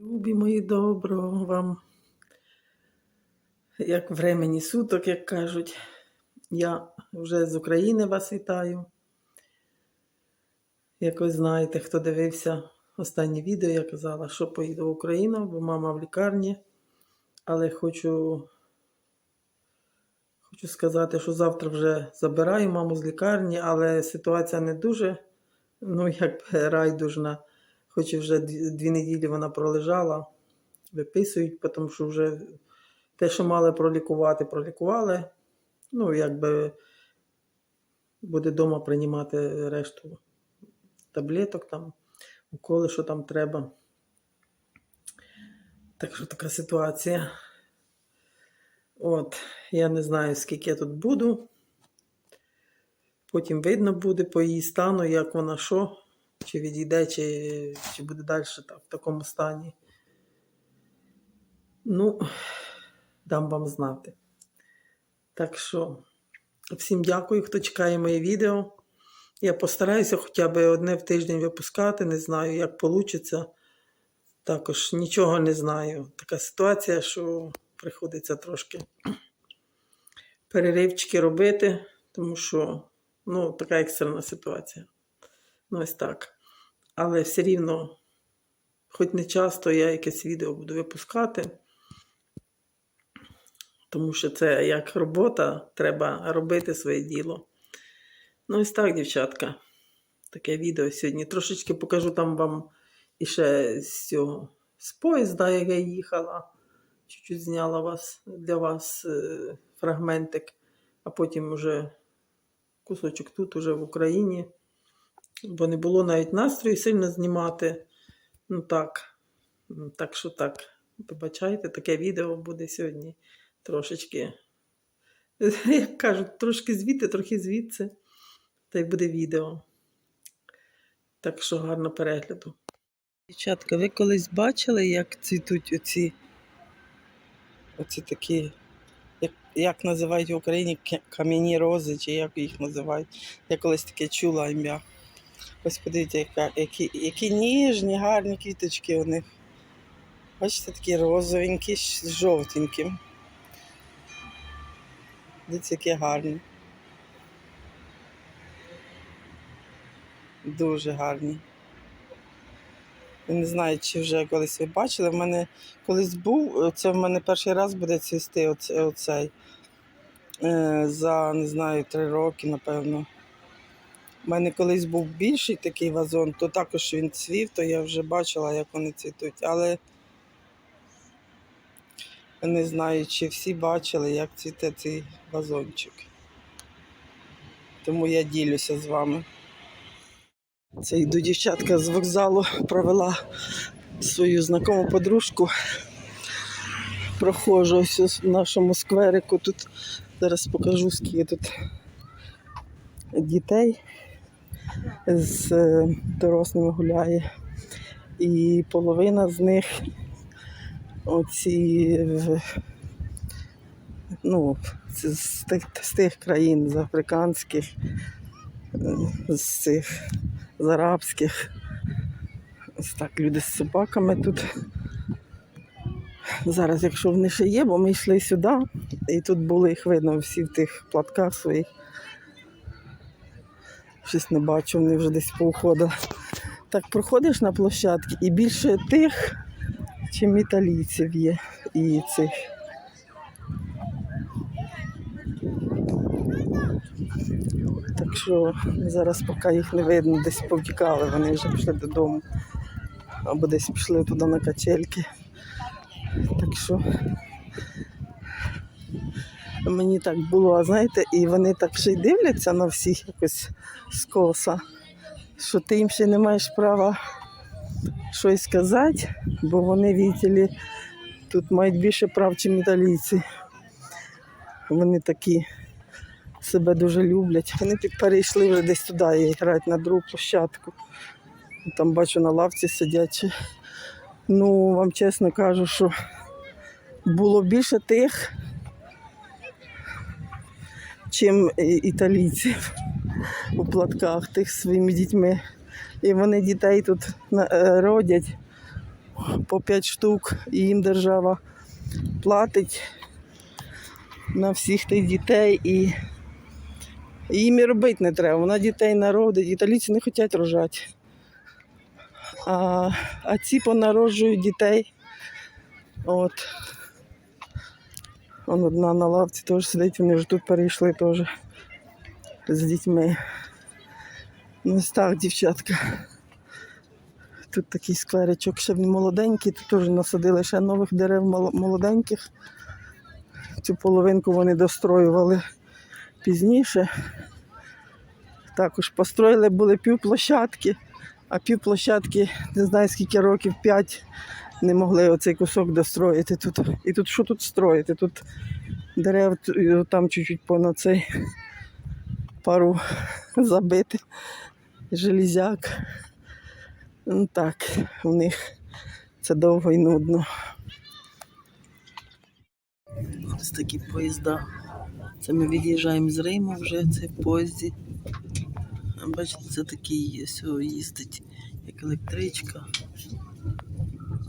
Любі мої доброго вам, як времені суток, як кажуть. Я вже з України вас вітаю. Як ви знаєте, хто дивився останнє відео, я казала, що поїду в Україну, бо мама в лікарні. Але хочу, хочу сказати, що завтра вже забираю маму з лікарні, але ситуація не дуже, ну, як райдужна. Хоч вже дві неділі вона пролежала, виписують, тому що вже те, що мали пролікувати, пролікували. Ну, якби буде вдома приймати решту таблеток, там, уколи, що там треба. Так що така ситуація. От, я не знаю, скільки я тут буду. Потім видно буде по її стану, як вона що чи відійде, чи, чи буде далі так, в такому стані. Ну, дам вам знати. Так що, всім дякую, хто чекає моє відео. Я постараюся хоча б одне в тиждень випускати, не знаю, як вийде. Також нічого не знаю. Така ситуація, що приходиться трошки переривчики робити, тому що ну, така екстрена ситуація. Ну, ось так. Але все рівно, хоч не часто я якесь відео буду випускати, тому що це як робота, треба робити своє діло. Ну, ось так, дівчатка. Таке відео сьогодні. Трошечки покажу там вам іще з цього з поїзда, як я їхала. Чуть-чуть зняла вас для вас е, фрагментик, а потім вже кусочок тут, уже в Україні бо не було навіть настрою сильно знімати. Ну так, Ну, так що так, вибачайте, таке відео буде сьогодні трошечки, як кажуть, трошки звідти, трохи звідси. Та й буде відео. Так що гарно перегляду. Дівчатка, ви колись бачили, як цвітуть оці, оці такі, як, як називають в Україні кам'яні рози, чи як їх називають? Я колись таке чула ім'я. Ось подивіться, яка, які, які ніжні, гарні квіточки у них. Бачите, такі розовенькі з жовтеньким. Дивіться, які гарні. Дуже гарні. Я не знаю, чи вже колись ви бачили. В мене колись був, це в мене перший раз буде цвісти оце- оцей. Е, За, не знаю, три роки, напевно. У мене колись був більший такий вазон, то також він цвів, то я вже бачила, як вони цвітуть. Але не знаю, чи всі бачили, як цвіте цей вазончик. Тому я ділюся з вами. Це йду дівчатка з вокзалу, провела свою знакому подружку. Проходжу ось в нашому скверику. Тут зараз покажу, скільки тут дітей з е, дорослими гуляє. І половина з них оці ну, з тих, з тих країн, з африканських, з цих з арабських. Ось так, люди з собаками тут. Зараз, якщо вони ще є, бо ми йшли сюди, і тут були їх видно всі в тих платках своїх. Щось не бачу, вони вже десь поуходили. Так проходиш на площадки і більше тих, чим італійців є. І цих. Так що зараз поки їх не видно, десь повтікали, вони вже пішли додому. Або десь пішли туди на качельки. Так що мені так було, знаєте, і вони так ще й дивляться на всіх якось скоса, що ти їм ще не маєш права щось сказати, бо вони, вітілі, тут мають більше прав, ніж італійці. Вони такі себе дуже люблять. Вони перейшли вже десь туди і грають на другу площадку. Там бачу на лавці сидять. Ну, вам чесно кажу, що було більше тих, чим італійців у платках тих своїми дітьми. І вони дітей тут е, родять. по 5 штук, і їм держава платить на всіх тих дітей і їм і робити не треба. Вона дітей народить. Італійці не хочуть рожати. А, а ці понароджують дітей. От. Вон одна на лавці теж сидить, вони вже тут перейшли теж з дітьми. Ну, так, дівчатка. Тут такий скверичок, ще молоденький, тут теж насадили ще нових дерев молоденьких. Цю половинку вони достроювали пізніше. Також построїли були півплощадки, а півплощадки, не знаю скільки років, п'ять не могли оцей кусок достроїти тут. І тут що тут строїти? Тут дерев там чуть-чуть понад цей пару забити. Железяк. Ну так, у них це довго і нудно. Ось такі поїзда. Це ми від'їжджаємо з Риму вже це в поїзді. Бачите, це такий їздить, як електричка.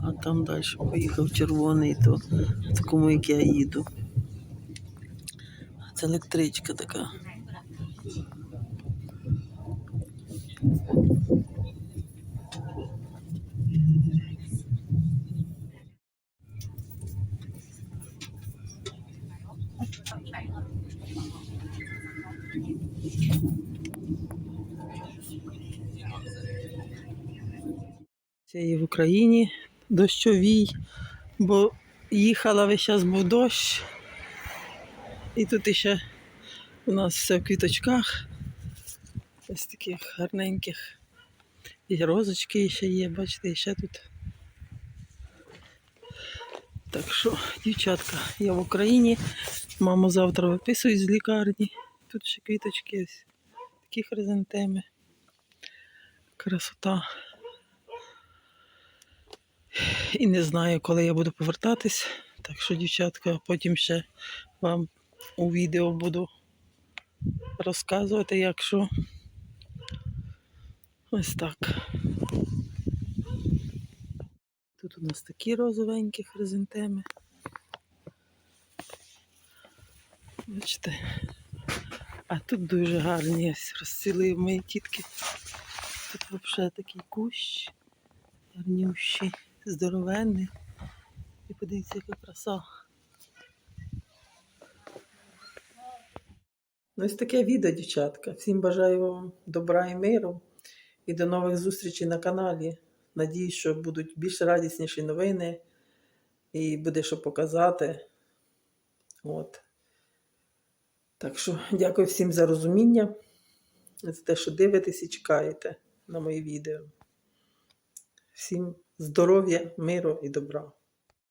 А там далі поїхав червоний, то в такому, як я їду. Це електричка така. Це і в Україні дощовій, бо їхала весь час був дощ. І тут іще у нас все в квіточках. Ось таких гарненьких. І розочки ще є, бачите, і ще тут. Так що, дівчатка, я в Україні. Маму завтра виписують з лікарні. Тут ще квіточки ось. Такі хризантеми. Красота. І не знаю, коли я буду повертатись. Так що, дівчатка, потім ще вам у відео буду розказувати, як що. Ось так. Тут у нас такі розовенькі хризантеми. Бачите. А тут дуже гарні ось розцілили мої тітки. Тут взагалі такий кущ гарнющий, здоровенний. І подивіться, яка краса. Ну, ось таке відео, дівчатка. Всім бажаю вам добра і миру. І до нових зустрічей на каналі. Надіюсь, що будуть більш радісніші новини і буде що показати. От. Так що дякую всім за розуміння, за те, що дивитесь і чекаєте на мої відео. Всім здоров'я, миру і добра.